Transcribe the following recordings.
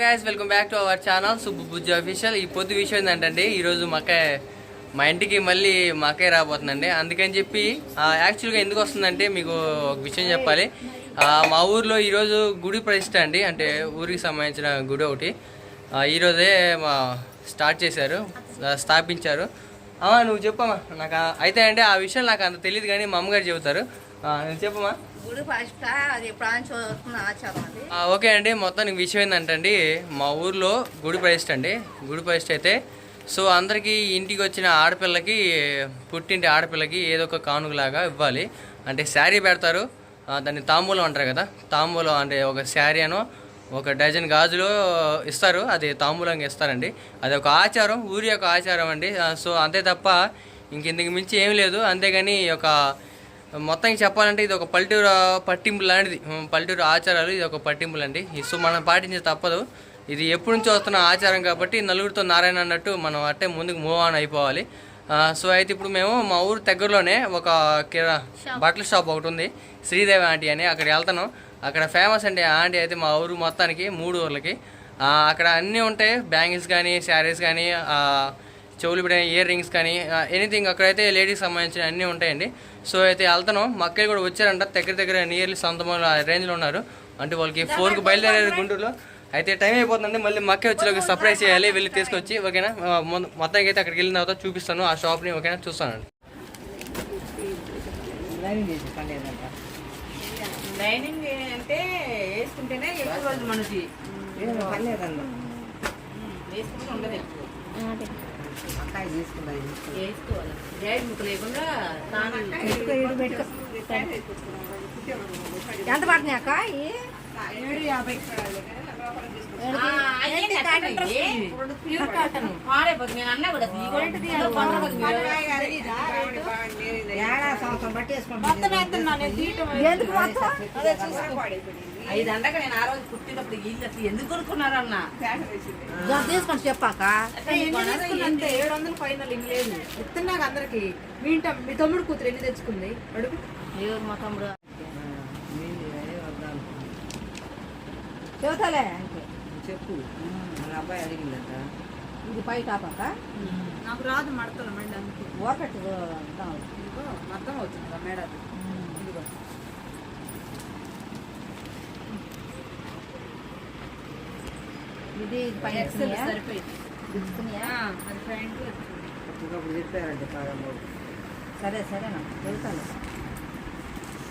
Guys welcome back to our channel Subbu Bujji official ఈ పొద్దు విషయం ఏంటంటే ఈరోజు మాకే మా ఇంటికి మళ్ళీ మా అక్కయ్య రాబోతుందండి. అందుకని చెప్పి యాక్చువల్గా ఎందుకు వస్తుందంటే మీకు ఒక విషయం చెప్పాలి. మా ఊర్లో ఈరోజు గుడి ప్రతిష్ట అండి. అంటే ఊరికి సంబంధించిన గుడి ఒకటి. ఈరోజే మా స్టార్ట్ చేశారు స్థాపించారు. అమ్మా నువ్వు చెప్పమ్మా. నాకు అయితే అంటే ఆ విషయం నాకు అంత తెలియదు కానీ మా అమ్మగారు చెబుతారు. నువ్వు చెప్పమ్మా. గుడి ఫస్ట్ అది ప్రాంచ్ ఆచారం అది. ఓకే అండి. మొత్తానికి విషయం ఏంటంటే అండి మా ఊర్లో గుడి ప్రతిష్ట అండి. గుడి ప్రతిష్ట అయితే సో అందరికీ ఇంటికి వచ్చిన ఆడపిల్లకి పుట్టింటి ఆడపిల్లకి ఏదో ఒక కానుకలాగా ఇవ్వాలి. అంటే శారీ పెడతారు. దాన్ని తాంబూలం అంటారు కదా. తాంబూలం అంటే ఒక శారీ అనో ఒక డజన్ గాజులు ఇస్తారు. అది తాంబూలంగా ఇస్తారండి. అది ఒక ఆచారం ఊరి యొక్క ఆచారం అండి. సో అంతే తప్ప ఇంకెందుకు మించి ఏం లేదు. అంతేగాని ఈ యొక్క మొత్తానికి చెప్పాలంటే ఇది ఒక పల్లెటూరు పట్టింపు లాంటిది. పల్లెటూరు ఆచారాలు ఇది ఒక పట్టింపులు అండి. సో మనం పాటించే తప్పదు. ఇది ఎప్పటి నుంచో వస్తున్న ఆచారం కాబట్టి నలుగురితో నారాయణ అన్నట్టు మనం అట్టే ముందుకు మూవ్ ఆన్ అయిపోవాలి. సో అయితే ఇప్పుడు మేము మా ఊరు దగ్గరలోనే ఒక కిరా బట్టల షాప్ ఒకటి ఉంది. శ్రీదేవి ఆంటీ అని అక్కడ వెళ్తాను అక్కడ ఫేమస్ అండి ఆ ఆంటీ అయితే మా ఊరు మొత్తానికి మూడు ఊర్లకి. అక్కడ అన్నీ ఉంటాయి. బ్యాంగిల్స్ కానీ శారీస్ కానీ చెవులు పెట్టిన ఇయర్ రింగ్స్ కానీ ఎనీథింగ్ అక్కడైతే లేడీస్ సంబంధించిన అన్నీ ఉంటాయండి. సో అయితే వెళ్తాను మా అక్కలు కూడా వచ్చారంట. దగ్గర దగ్గర నియర్లీ సొంతమూల రేంజ్లో ఉన్నారు. అంటే వాళ్ళకి ఫోర్కి బయలుదేరారు గుంటూరులో. అయితే టైం అయిపోతుందండి. మళ్ళీ మా అక్క వచ్చి సర్ప్రైజ్ చేయాలి. వెళ్ళి తీసుకొచ్చి ఓకేనా? మొత్తానికి అయితే అక్కడికి వెళ్ళిన తర్వాత చూపిస్తాను. ఆ షాప్ని ఓకేనా? చూస్తానండి. లైనింగ్ అంటే వేసుకుంటేనే ఎక్కువ రోజులు మనకి వేసుకుంటే ఉండదు ఎక్కువ. వేసుకోవాలి. జైడ్ ముక్క లేకుండా ఎంత పడుతున్నాయి అక్క? తీయటం ఎందుకు మొత్తం? అదే చూసుకో. ఐదు అండక నేను ఆ రోజు పుట్టినప్పుడు ఇల్లు అసలు ఎందుకు కొనుక్కున్నారన్న? తీసుకొని చెప్పాక. అంతే ఏడు వందలు ఫైనల్ లేదు. ఇస్తున్నాక అందరికి మీ ఇంట మీ తమ్ముడు కూతురు ఎన్ని తెచ్చుకుంది? అడుగు. ఎవరు మా తమ్ముడు. చెబుతాలే చెప్పు. అబ్బాయి అడిగిందట. ఇది పై టాపాక నాకు రాదు మడతలు మండి అందుకు అర్థం అవుతుంది మేడం. ఇదిగో. ఇది ఇది పై ఎక్సెల్ సరిపోయింది. అది చెప్పారంట సరే సరేనా? చెబుతాను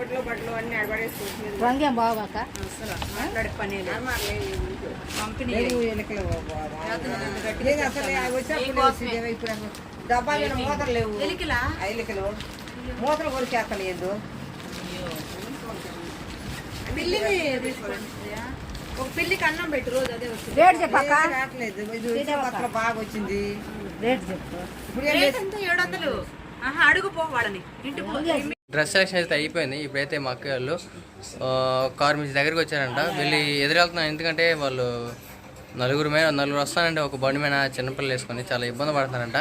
బొడ్లో బట్టలు అన్ని రంగేం అసలు మాట్లాడే పని ఇప్పుడు మూతలు లేవు? ఎలికలా? ఐలికలు మూతలు కొరికేస్తలేదు ఒక పిల్లికి అన్నం పెట్టి రోజు అదే వస్తుంది. రేట్ చెప్పాక రావట్లేదు. బాగా వచ్చింది. రేట్ చెప్పు. ఇప్పుడు ఏడు వందలు. ఆహా అడుగు పో వాడని ఇంటికి పో. డ్రెస్ సెలెక్షన్ అయితే అయిపోయింది. ఇప్పుడైతే మా అక్క వాళ్ళు కార్ మీ దగ్గరికి వచ్చారంట. వెళ్ళి ఎదురెళ్తున్నాను. ఎందుకంటే వాళ్ళు నలుగురు మీద నలుగురు వస్తానంటే ఒక బండి మీద చిన్నపిల్లలు వేసుకొని చాలా ఇబ్బంది పడుతున్నారంట.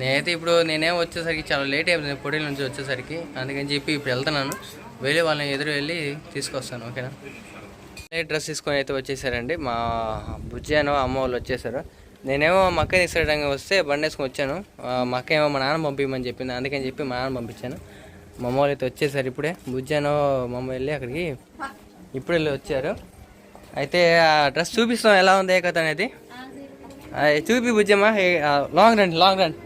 నేనైతే ఇప్పుడు నేనేం వచ్చేసరికి చాలా లేట్ అయిపోయింది పొడి నుంచి వచ్చేసరికి అందుకని చెప్పి ఇప్పుడు వెళ్తున్నాను. వెళ్ళి వాళ్ళని ఎదురు వెళ్ళి తీసుకొస్తాను. ఓకేనా? డ్రెస్ తీసుకొని అయితే వచ్చేసారండి. మా బుజ్జాను అమ్మ వాళ్ళు వచ్చేసారు. నేనేమో మా అక్క తీసుకురావడానికి వస్తే బండి వేసుకొని వచ్చాను. మా అక్క ఏమో మా నాన్న పంపించమని చెప్పింది. అందుకని చెప్పి మా నాన్న పంపించాను. మా అమ్మ అయితే వచ్చేసారు ఇప్పుడే. బుజ్జాను మా అమ్మ వెళ్ళి అక్కడికి ఇప్పుడు వెళ్ళి వచ్చారు. అయితే ఆ డ్రెస్ చూపిస్తాం ఎలా ఉంది ఏ కథ అనేది. ఆ, చూపి బుజ్జమ్మ. లాంగ్ రండి లాంగ్ రండి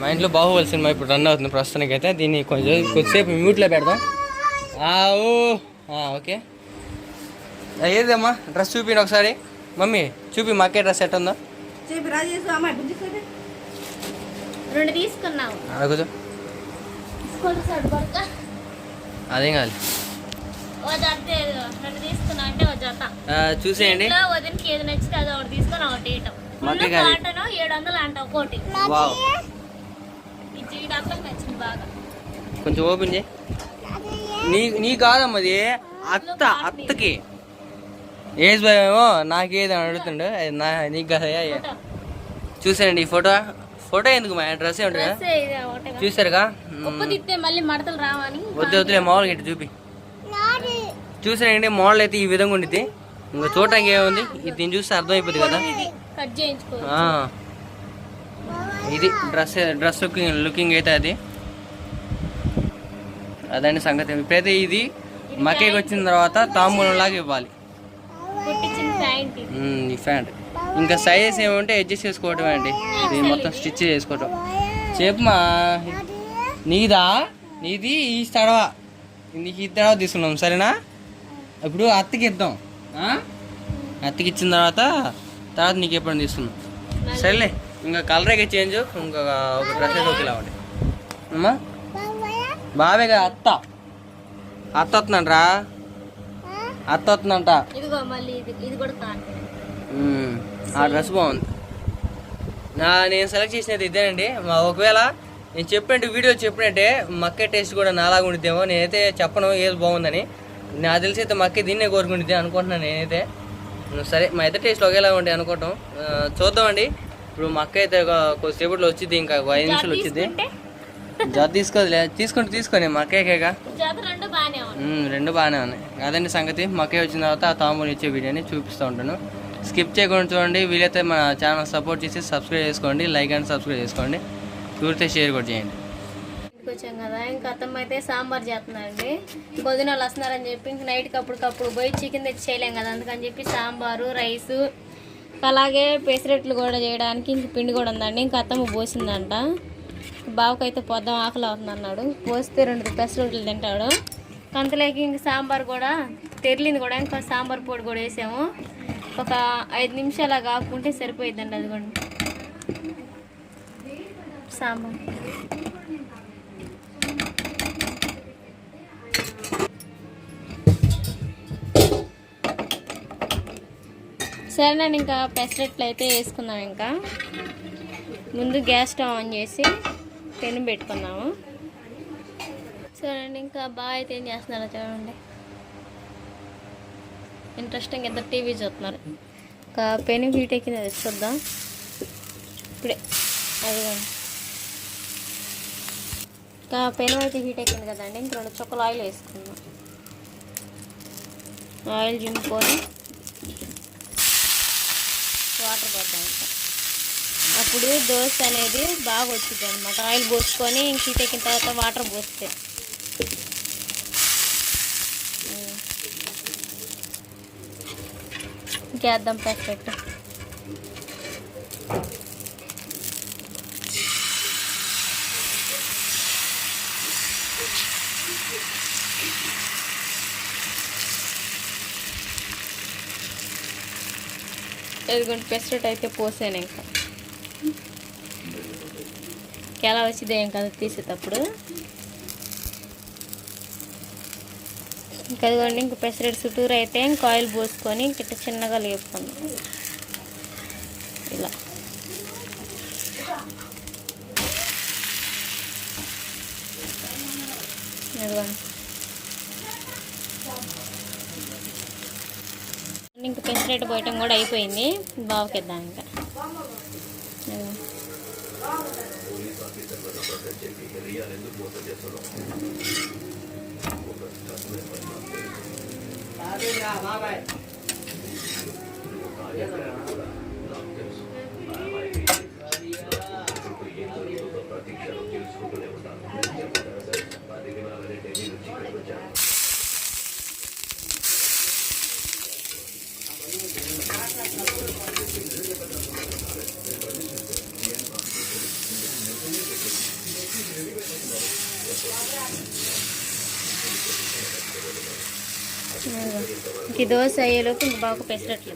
మా ఇంట్లో బాహుబలి సినిమా ఇప్పుడు రన్ అవుతుంది ప్రస్తుతానికి అయితే దీన్ని కొంచెం కొద్దిసేపు మ్యూట్లో పెడదాం. ఆ, ఓ ఆ, ఓకే. ఏదమ్మా? డ్రెస్ చూపిన ఒకసారి. మమ్మీ చూపి మాకే డ్రెస్ ఎట్ రాజేసు అమ్మాయి చూపి. రెండు తీసుకున్నావు. సైడ్ పడక అదేం కాదు. చూసేయండి. వదినకి ఏది నచ్చితే అది ఒకటి తీసుకొని ఒకటి ఇవ్వటం. కాటన్ ఏడు వందలు ఒకటి నచ్చింది బాగా. కొంచెం ఓపెన్ చేయి. నీ నీ కాదమ్మా అది. అత్త అత్తకి. ఏజ్ భయమేమో నాకేది అని అడుగుతుండు. అది నా నీకు కదా చూసానండి ఈ ఫోటో. ఫోటో ఎందుకు మా డ్రెస్ ఏమిటి ఒకటే చూసారుగా? వద్దు వద్దులే మామూలుగా ఇటు చూపి. చూసానండి మోడల్ అయితే ఈ విధంగా ఉండిద్ది. ఇంకా చూడటానికి ఏముంది? ఇది దీన్ని చూస్తే అర్థమైపోద్ది కదా. ఇది కట్ చేయించుకో. ఆ. ఇది డ్రెస్ డ్రెస్ లుకింగ్ లుకింగ్ అయితే అది. అదండి సంగతి. ఇప్పుడైతే ఇది మకేకి వచ్చిన తర్వాత తాంబూలం లాగా ఇవ్వాలి. ఈ ప్యాంట్. ఇంకా సైజెస్ ఏమంటే అడ్జస్ట్ చేసుకోవటం అండి. ఇది మొత్తం స్టిచ్ చేసుకోవటం. చెప్పమా నీదా? నీది ఈ తడవ. నీకు ఈ తడవ తీసుకున్నాం సరేనా? ఇప్పుడు అత్తకి ఇద్దాం? అత్తకి ఇచ్చిన తర్వాత తర్వాత నీకు ఎప్పుడు తీసుకున్నాం సరేలే ఇంకా కలర్ అయితే చేంజ్ ఇంకా ఒక డ్రెస్ అయితే ఒకేలా ఉండే అమ్మా? బావే కదా అత్త. అత్త వస్తుందంట్రా. అత్త వస్తుందంట. ఆ డ్రెస్ బాగుంది. నా నేను సెలెక్ట్ చేసినది ఇదేనండి. మా ఒకవేళ నేను చెప్పినట్టు వీడియో చెప్పినట్టే మక్క టేస్ట్ కూడా నాలాగా ఉండిద్దేమో. నేనైతే చెప్పను ఏది బాగుందని. నాకు తెలిసి అయితే మక్క దీన్నే కోరుకుంటుంది అనుకుంటున్నాను నేనైతే. సరే మా అయితే టేస్ట్ ఒకేలా ఉండే అనుకోవటం. చూద్దామండి. ఇప్పుడు మక్క అయితే కొద్దిసేపట్లో వచ్చింది ఇంకా ఒక ఐదు నిమిషాలు వచ్చింది జత తీసుకోదులే తీసుకుంటే తీసుకొని మక్కేకేగా. రెండు బాగానే ఉన్నాయి. అదండి సంగతి. మకే వచ్చిన తర్వాత ఆ తాంబూలు ఇచ్చే వీడియోని చూపిస్తూ ఉంటాను. స్కిప్ చేయకుండా చూడండి. వీలైతే మన ఛానల్ సపోర్ట్ చేసి సబ్స్క్రైబ్ చేసుకోండి. లైక్ అండ్ సబ్స్క్రైబ్ చేసుకోండి. కుదిరితే షేర్ కూడా చేయండి. ఇంటికి వచ్చాం కదా. ఇంకా అత్తమ్మ అయితే సాంబార్ చేస్తున్నారండి పొద్దున వాళ్ళు వస్తున్నారని చెప్పి ఇంక నైట్కి అప్పటికప్పుడు పోయి చికెన్ తెచ్చి చేయలేం కదా. అందుకని చెప్పి సాంబారు రైసు అలాగే పెసరట్లు కూడా చేయడానికి ఇంక పిండి కూడా ఉందండి. ఇంకా అత్తమ్మ పోసిందంట. బావకైతే పొద్దాం ఆకలి అవుతుంది అన్నాడు. పోస్తే రెండు పెసరట్లు తింటాడు. అంతలోకి ఇంక సాంబార్ కూడా తెరిలింది కూడా. ఇంకా సాంబార్ పొడి కూడా వేసాము. ఒక ఐదు నిమిషాలు కాకుంటే సరిపోయిద్దండి అది కూడా సాంబార్ సరేనండి ఇంకా పెసరట్లు అయితే వేసుకుందాం ఇంకా. ముందు గ్యాస్ స్టవ్ ఆన్ చేసి పెను పెట్టుకుందాము. సరేనండి ఇంకా బాగా అయితే ఏం చేస్తున్నారో చూడండి. ఇంట్రెస్టింగ్ ఇద్దరు టీవీ చూస్తున్నారు. ఇంకా పెను హీట్ ఎక్కింది చూద్దాం. ఇప్పుడే అదిగోండి. ఇంకా పెను అయితే హీట్ ఎక్కింది కదండి ఇంక రెండు చుక్కలు ఆయిల్ వేసుకుందాం. ఆయిల్ జింపుకొని వాటర్ పోద్దాం అప్పుడు దోశ అనేది బాగా వచ్చింది అనమాట ఆయిల్ పోసుకొని ఇంక హీట్ ఎక్కిన తర్వాత వాటర్ పోస్తే. ఇంకేద్దాం ప్యాకెట్ ఎదుగుంటే పెస్టెట్ అయితే పోసాను ఇంకా. ఎలా వచ్చిందో ఏం కదా తీసేటప్పుడు? అదిగోండి ఇంక పెసరెడ్ చుట్టూరు అయితే ఇంకా ఆయిల్ పోసుకొని ఇంక చిన్నగా లేపుకుందాం. ఇలా. అదిగోండి ఇంక పెసరెట్ పోయటం కూడా అయిపోయింది. బావకిద్దాం ఇంకా. 谢谢啊麻烦 ఈ దోశ అయ్యేలోపు ఇంక బాగా పెసరట్లు.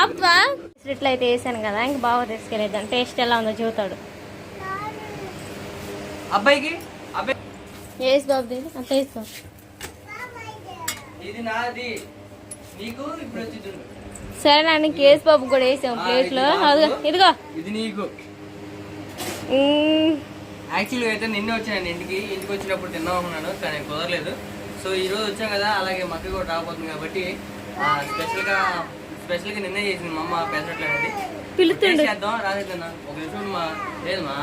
అబ్బా! పెసరట్లు అయితే వేసాను కదా ఇంక బాగా తీసుకెళ్ళేద్దాం టేస్ట్ ఎలా ఉందో చూతాడు. అబ్బాయికి? అబ్బాయి వేసి బాబు దీన్ని అంత వేస్తాం ఇది నాది. నీకు ఇప్పుడు వచ్చింది సరే నాన్న కేసు బాబు కూడా వేసాం ప్లేట్లో. అదిగో ఇదిగో. ఇది నీకు. యాక్చువల్గా అయితే నిన్నే వచ్చాను ఇంటికి. ఇంటికి వచ్చినప్పుడు తిన్నాం అనుకున్నాను కానీ కుదరలేదు. సో ఈ రోజు వచ్చాం కదా అలాగే మక్క కూడా రాబోతుంది కాబట్టి స్పెషల్గా స్పెషల్గా నిన్నే చేసింది మా అమ్మ పెసరట్లు అనేది చేద్దాం రాలేదన్నా ఒక నిమిషం మా లేదమ్మా.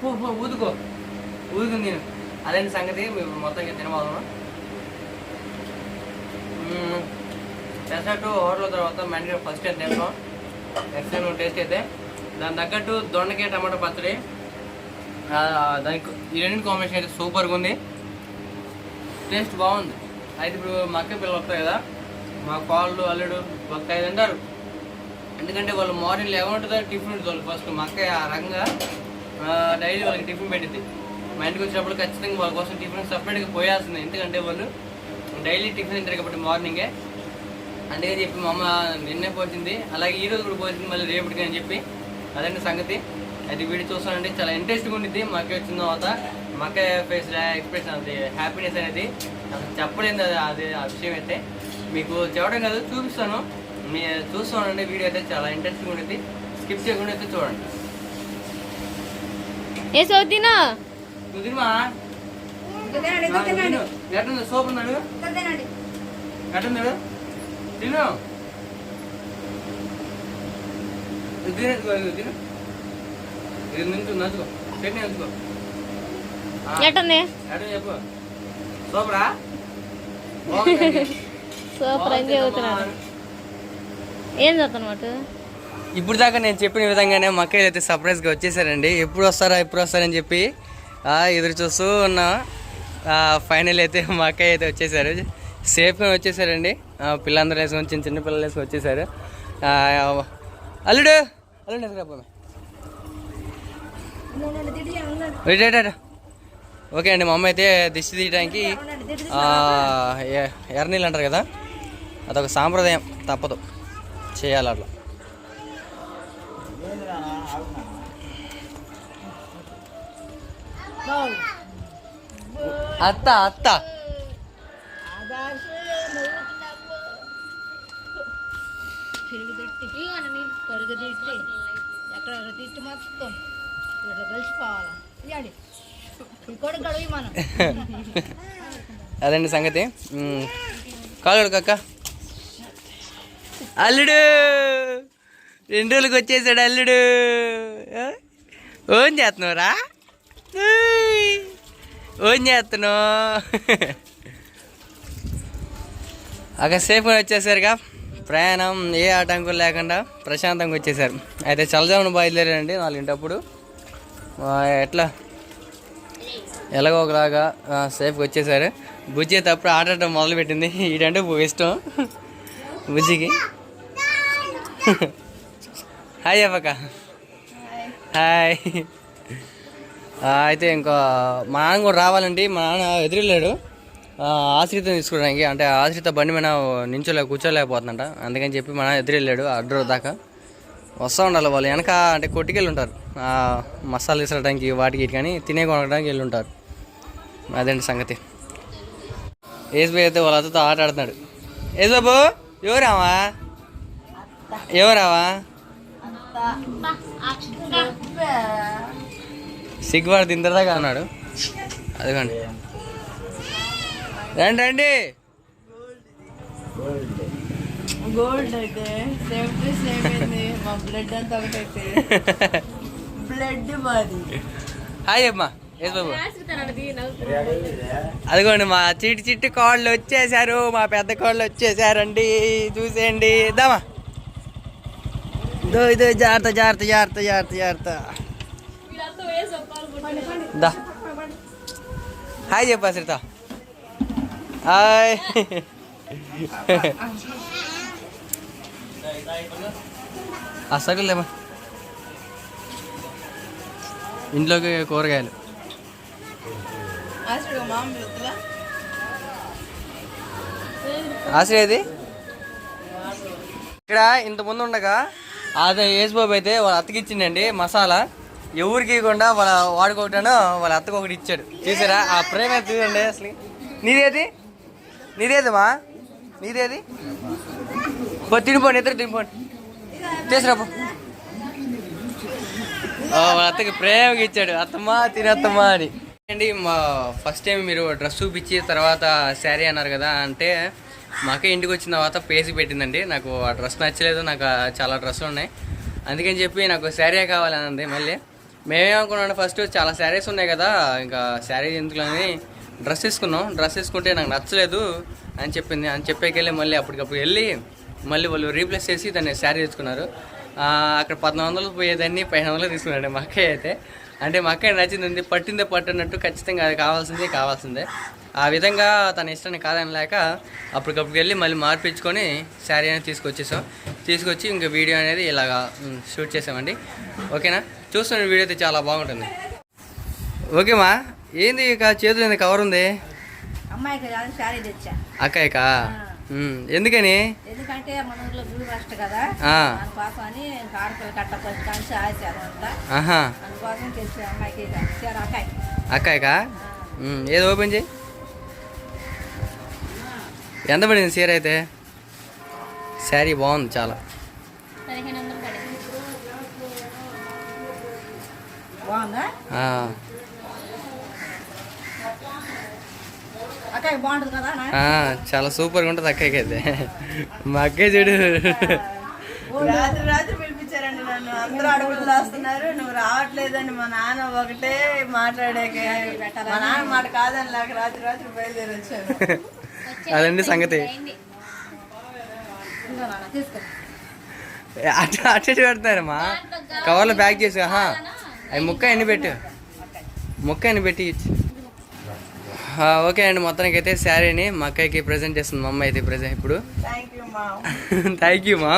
పో ఊదుకో. ఊదుకుంది నేను. అదే సంగతి? మేము మొత్తంగా తినబోదాం పెసరట్టు హోటల్ తర్వాత మెండగా ఫస్ట్ టైం తింటాం. నెక్స్ట్ టైం టేస్ట్ అయితే. దాని తగ్గట్టు దొండకాయ టమాటా పచ్చడి దానికి ఈ రెండు కాంబినేషన్ అయితే సూపర్గా ఉంది. టేస్ట్ బాగుంది. అయితే ఇప్పుడు మా అక్క పిల్లలు వస్తాయి కదా మా కాళ్ళు అల్లుడు ఒక ఐదు అంటారు ఎందుకంటే వాళ్ళు మార్నింగ్ లెవెన్ ఉంటుంది టిఫిన్ ఉంటుంది ఫస్ట్ మా అక్క ఆ రకంగా డైలీ వాళ్ళకి టిఫిన్ పెట్టింది మా ఇంటికి వచ్చినప్పుడు ఖచ్చితంగా వాళ్ళ కోసం టిఫిన్ సపరేట్గా పోయాల్సింది. ఎందుకంటే వాళ్ళు డైలీ టిఫిన్ తింటారు కాబట్టి మార్నింగే అందుకని చెప్పి మా అమ్మ నిన్నే పోసింది. అలాగే ఈరోజు కూడా పోసింది. మళ్ళీ రేపటికి అని చెప్పి అదండి సంగతి. అది వీడియో చూస్తానంటే చాలా ఇంట్రెస్ట్గా ఉండిద్ది. మాకు వచ్చిన తర్వాత మాక ఫేస్ ఎక్స్ప్రెషన్ అది హ్యాపీనెస్ అనేది అసలు చెప్పలేదు అది అది ఆ విషయం అయితే. మీకు చెప్పడం కాదు చూపిస్తాను. మీ చూస్తానండి వీడియో అయితే చాలా ఇంట్రెస్టింగ్ ఉండిద్ది. స్కిప్ చేయకుండా అయితే చూడండి. ఏ సౌతినా? నువ్వు తినమా ఎట్టుంది సోప్ ఉన్నాడు ఎట్టుంది తిను. తిను తిను. ఇది నించు నంచుకో చట్నీ నంచుకో ఆ, ఎట్టుంది ఎట్ట చెప్పు. సూపరా సూపర్ అని చెబుతున్నాడు ఏం చదువుతున్నమాట ఇప్పుడు దాకా నేను చెప్పిన విధంగానే మక్కయ్యలు అయితే సర్ప్రైజ్గా వచ్చేసారండి. ఎప్పుడు వస్తారా ఎప్పుడు వస్తారని చెప్పి ఆ, ఎదురు చూస్తూ ఉన్నా ఫైనల్ అయితే మా అక్కయ్య అయితే వచ్చేసారు. సేఫ్గా వచ్చేసారండి. పిల్లలందరూ వేసుకొని చిన్న చిన్న పిల్లలు వేసుకొని వచ్చేసారు. ఆ, అల్లుడు అల్లుడు రైట్. ఓకే అండి మా అమ్మ అయితే దిష్టి తీయడానికి ఎర్రనీళ్ళు అంటారు కదా అదొక సాంప్రదాయం తప్పదు. చేయాలి అట్లా. అత్త అత్త. ఎక్కడ తిట్టి మొత్తం ఇట్లా కలిసిపోవాలా? ఇవ్వండి ఇంకోటి గడువు మనం. అదండి సంగతి? మ్, కక్క అల్లుడు! రెండు రోజులకి వచ్చేసాడు అల్లుడు. ఆ? ఓన్ చేస్తున్నావురా? ఉయ్. ఓన్ చేస్తున్నావు. అక్కడ సేఫ్గా వచ్చేసారుగా ప్రయాణం ఏ ఆటంకం లేకుండా ప్రశాంతంగా వచ్చేసారు. అయితే చల్లజామున బయలుదేరారండి నాలుగింటప్పుడు. ఎట్లా? ఎలాగో ఒకలాగా సేఫ్గా వచ్చేసారు. బుజ్జి తప్పుడు ఆడటం మొదలుపెట్టింది. ఇటంటే ఇష్టం. బుజ్జికి. హాయ్ అవ్వక హాయ్. అయితే ఇంకా మా నాన్న కూడా రావాలండి. మా నాన్న ఎదురెళ్ళాడు. ఆశ్రితం తీసుకోవడానికి అంటే ఆశ్రిత బండి మీద నించోలే కూర్చోలేకపోతుందంట. అందుకని చెప్పి మా నాన్న ఎదురెళ్ళాడు అడ్డర్ దాకా. వస్తూ ఉండాలి వాళ్ళు. వెనక అంటే కొట్టుకెళ్ళి ఉంటారు. మసాలా తీసుకురావడానికి వాటికి ఇటు కానీ తినే కొనడానికి వెళ్ళి ఉంటారు. అదేంటి సంగతి? ఏజ్ అయితే వాళ్ళ ఆట ఆడుతున్నాడు. ఏజ్ ఎవరావా? ఎవరావా? సిగ్గువాడు తిందరదాకా అన్నాడు. అదిగోండి. రండి రండి. గోల్డ్ అయితే సేమ్ టు సేమ్ అయింది మా బ్లడ్ అంతా ఒకటైతే బ్లడ్ మాది. హాయ్ అమ్మా. ఏజ్ బాబు. అదిగోండి మా చిట్టి చిట్టి కోళ్ళు వచ్చేసారు మా పెద్ద కోళ్ళు వచ్చేసారండి చూసేయండి. దామా ఇదో ఇదో జాగ్రత్త జాగ్రత్త జాగ్రత్త జాగ్రత్త జాగ్రత్త. దా. హాయ్ చెప్పా శ్రీత హాయ్. ఆ సగలు లేమా ఇంట్లోకి కూరగాయలు. ఆశ్రయది ఇక్కడ ఇంత ముందు ఉండగా అదే యేసుబాబు అయితే వాళ్ళ అత్తకి ఇచ్చిండండి మసాలా. ఎవరికి ఇవ్వకుండా వాళ్ళ వాడుకోవటాను వాళ్ళ అత్తకు ఒకటి ఇచ్చాడు. చూసారా? ఆ ప్రేమ చూడండి అసలు. నీదేది? నీదేదమ్మా? నీదేది? తినిపోండి ఇద్దరు తినిపోండి. తీసురా వాళ్ళ అత్తకి ప్రేమగా ఇచ్చాడు. అత్తమ్మా తినత్తమ్మా అని. అండి మా ఫస్ట్ టైం మీరు డ్రెస్ చూపించి తర్వాత శారీ అన్నారు కదా అంటే మాకే ఇంటికి వచ్చిన తర్వాత పేసి పెట్టిందండి. నాకు ఆ డ్రెస్ నచ్చలేదు నాకు చాలా డ్రెస్సులు ఉన్నాయి. అందుకని చెప్పి నాకు శారీ కావాలనండి మళ్ళీ. మేమేమనుకున్నాం ఫస్ట్ చాలా శారీస్ ఉన్నాయి కదా ఇంకా శారీ ఎందుకులని డ్రెస్ తీసుకున్నాం డ్రెస్ తీసుకుంటే నాకు నచ్చలేదు అని చెప్పింది. అని చెప్పేకెళ్ళి మళ్ళీ అప్పటికప్పుడు వెళ్ళి మళ్ళీ వాళ్ళు రీప్లేస్ చేసి దాన్ని శారీ తెచ్చుకున్నారు. అక్కడ పద్నాలుగు వందలు పోయేదాన్ని పదిహేను వందలు తీసుకున్నాడు మా అక్కయ్య అయితే. అంటే మా అక్కయ్య నచ్చింది ఉంది పట్టిందే పట్టినట్టు ఖచ్చితంగా అది కావాల్సిందే కావాల్సిందే. ఆ విధంగా తన ఇష్టాన్ని కాదని లేక అప్పటికప్పుడు వెళ్ళి మళ్ళీ మార్పించుకొని శారీ అనేది తీసుకొచ్చేసాం. తీసుకొచ్చి ఇంకా వీడియో అనేది ఇలాగా షూట్ చేసామండి. ఓకేనా? చూస్తున్న వీడియో అయితే చాలా బాగుంటుంది. ఓకేమా ఏంది ఇక చేతులు కవర్ ఉంది? అమ్మాయికి ఎందుకని? ఎందుకంటే మన ఊర్లో గుడి ఫస్ట్ కదా. అందుకోసం అని ఆడపిల్ల కట్ట ఫస్ట్ కానీ ఆశారు అంతా అందుకోసం తెచ్చా అమ్మాయికి చీర అక్కాయి. అక్కయ్యకా ఉమ్, ఏది ఓపెన్ చేయి. ఎంత పడింది చీర అయితే? శారీ బాగుంది చాలా. బాగుందా ఆ, అక్కాయి బాగుంటుంది కదా నా? ఆ, చాలా సూపర్గా ఉంటుంది అక్కయ్యకి అయితే. మా అక్కయ్య చూడు. రాత్రి రాత్రి పిలిపించారండి నన్ను. అందరూ అడుగులు రాస్తున్నారు. నువ్వు రావట్లేదని మా నాన్న ఒకటే మాట్లాడాక మా నాన్న మాట కాదని లేక రాత్రి రాత్రి బయలుదేరి వచ్చాను అదండి సంగతి. అటు అటు ఇటు పెడతారమ్మా. కవర్లో ప్యాక్ చేసి అవి ముక్క ఎన్ని పెట్టు? ముక్క ఎన్ని పెట్టి ఇచ్చి. ఓకే అండి. మొత్తానికి అయితే శారీని మా అక్కయ్యకి ప్రజెంట్ చేస్తుంది. మా అమ్మ అయితే ప్రజెంట్ ఇప్పుడు. థ్యాంక్ యూ మా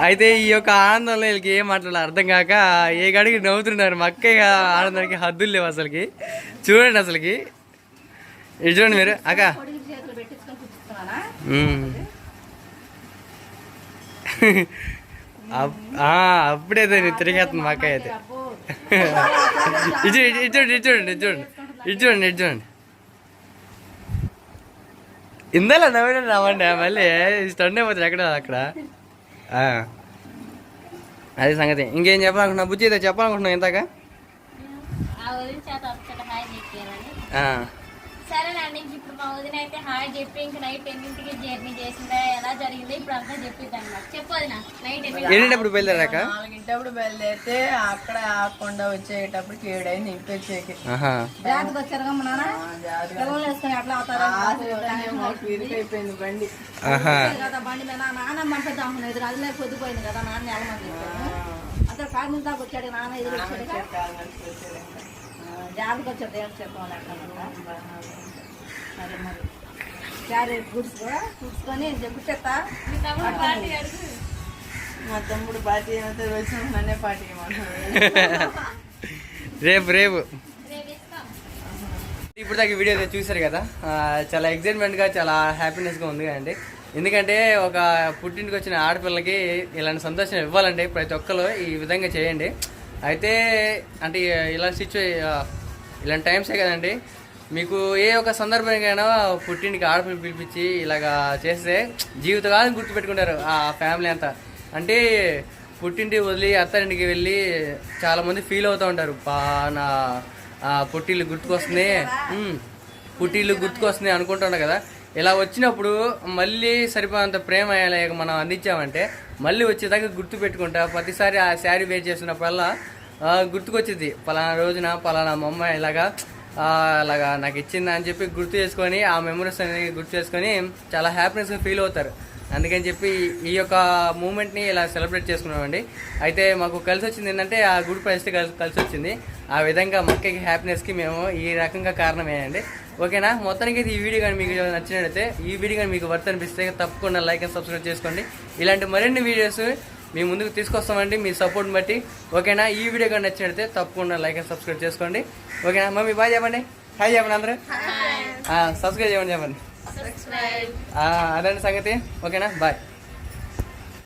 అయితే ఈ యొక్క ఆనందంలో వీళ్ళకి ఏం మాట్లాడాలి అర్థం కాక ఏ గడికి నవ్వుతున్నారు. మా అక్కయ్య ఆనందానికి హద్దులు లేవు అసలుకి. చూడండి అసలుకి. ఇది చూడండి మీరు. అక్క. పొడిగి చేతులు పెట్టించుకొని కూర్చున్నానా మ్మ్. అప్- ఆ, అప్పుడే దాన్ని తిరిగేస్తుంది మా అక్కయ్య అయితే. ఇటు ఇటు ఇటు చూడండి ఇటు చూడండి ఇటు చూడండి ఇందలో నవ్వండి మళ్ళీ స్టండ్ అయిపోతుంది ఎక్కడ అక్కడ. అది సంగతి. ఇంకేం చెప్పాలనుకున్నా బుజ్జి అయితే చెప్పాలనుకుంటున్నావు ఇంతాక. సరేనండి మా వదిన అయితే హాయ్ చెప్పి ఇంక నైట్ ఎన్నింటికి జర్నీ చేసిందా ఎలా జరిగిందో ఇప్పుడు అంతా చెప్పిద్ది అనమాట చెప్పు వదిన నైట్ ఎన్ని ఎన్నిటప్పుడు బయలుదేరాక? నాలుగింటప్పుడు బయలుదేరితే అక్కడ ఆకుండా వచ్చేటప్పటికి ఏడైంది ఇంటి వచ్చేకి వచ్చారుగా వేసుకొని అవుతారో? ఇరుకైపోయింది బండి. కదా బండి మీద. నాన్న పంపిద్దాం ఎదురు అది లేక పొద్దుపోయింది కదా నాన్న వెళ్ళమని కాదు దాకా వచ్చాడు నాన్న ఎదురు వచ్చాడు వచ్చాడు ఏం చెప్పాలి అట్లా సరే మరి. గుడ్స్కొని గుట్టెత్తా మీ తమ్ముడు పార్టీ నన్నే పార్టీ రేపు రేపు. ఇప్పుడు దాకా వీడియో అయితే చూశారు కదా? చాలా ఎగ్జైట్మెంట్గా చాలా హ్యాపీనెస్గా ఉంది కదండి. ఎందుకంటే ఒక పుట్టింటికి వచ్చిన ఆడపిల్లకి ఇలాంటి సంతోషం ఇవ్వాలండి. ప్రతి ఒక్కరు ఈ విధంగా చేయండి. అయితే అంటే ఇలాంటి సిచ్యువే ఇలాంటి టైమ్సే కదండి? మీకు ఏ ఒక సందర్భంగా పుట్టింటికి ఆడపిల్ల పిలిపించి ఇలాగా చేస్తే జీవితకాలం గుర్తుపెట్టుకుంటారు ఆ ఫ్యామిలీ అంతా. అంటే పుట్టింటి వదిలి అత్తారింటికి వెళ్ళి చాలామంది ఫీల్ అవుతూ ఉంటారు. పా నా పుట్టిల్లు గుర్తుకొస్తుంది. పుట్టిల్లు గుర్తుకొస్తుంది అనుకుంటున్నా కదా. ఇలా వచ్చినప్పుడు మళ్ళీ సరిపోయినంత ప్రేమ లేక మనం అందించామంటే మళ్ళీ వచ్చేదాకా గుర్తు పెట్టుకుంటా ప్రతిసారి ఆ శారీ వేర్ చేసినప్పుడల్లా గుర్తుకొచ్చింది. పలానా రోజున పలానా మా అమ్మ ఇలాగా అలాగా నాకు ఇచ్చింది అని చెప్పి గుర్తు చేసుకొని ఆ మెమరీస్ అనేది గుర్తు చేసుకొని చాలా హ్యాపీనెస్గా ఫీల్ అవుతారు. అందుకని చెప్పి ఈ యొక్క మూమెంట్ని ఇలా సెలబ్రేట్ చేసుకున్నామండి. అయితే మాకు కలిసి వచ్చింది ఏంటంటే ఆ గుడ్ ప్రైస్కి కలిసి కలిసి వచ్చింది. ఆ విధంగా మక్కకి హ్యాపీనెస్కి మేము ఈ రకంగా కారణమేనండి ఓకేనా? మొత్తానికి అయితే ఈ వీడియో కానీ మీకు నచ్చినట్లయితే ఈ వీడియో కానీ మీకు వర్త్ అనిపిస్తే తప్పకుండా లైక్ అండ్ సబ్స్క్రైబ్ చేసుకోండి. ఇలాంటి మరిన్ని వీడియోస్ మీ ముందుకు తీసుకొస్తామండి మీ సపోర్ట్ బట్టి. ఓకేనా? ఈ వీడియో కానీ నచ్చినట్లయితే తప్పకుండా లైక్ అండ్ సబ్స్క్రైబ్ చేసుకోండి. ఓకేనా? మమ్మీ బాయ్ చెప్పండి. హాయ్ చెప్పండి అందరూ. సబ్స్క్రైబ్ చేయమని చెప్పండి అదండి సంగతి. ఓకేనా? బాయ్